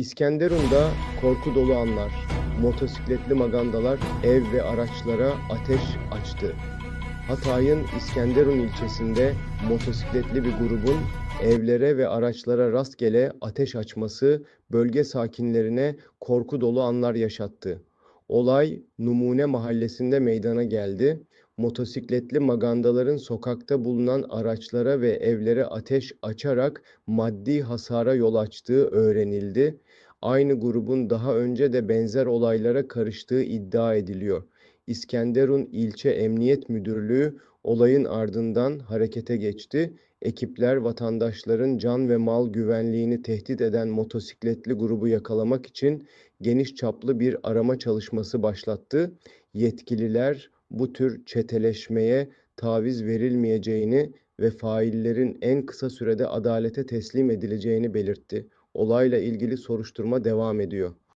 İskenderun'da korku dolu anlar. Motosikletli magandalar ev ve araçlara ateş açtı. Hatay'ın İskenderun ilçesinde motosikletli bir grubun evlere ve araçlara rastgele ateş açması bölge sakinlerine korku dolu anlar yaşattı. Olay Numune Mahallesi'nde meydana geldi. Motosikletli magandaların sokakta bulunan araçlara ve evlere ateş açarak maddi hasara yol açtığı öğrenildi. Aynı grubun daha önce de benzer olaylara karıştığı iddia ediliyor. İskenderun İlçe Emniyet Müdürlüğü olayın ardından harekete geçti. Ekipler vatandaşların can ve mal güvenliğini tehdit eden motosikletli grubu yakalamak için geniş çaplı bir arama çalışması başlattı. Yetkililer bu tür çeteleşmeye taviz verilmeyeceğini ve faillerin en kısa sürede adalete teslim edileceğini belirtti. Olayla ilgili soruşturma devam ediyor.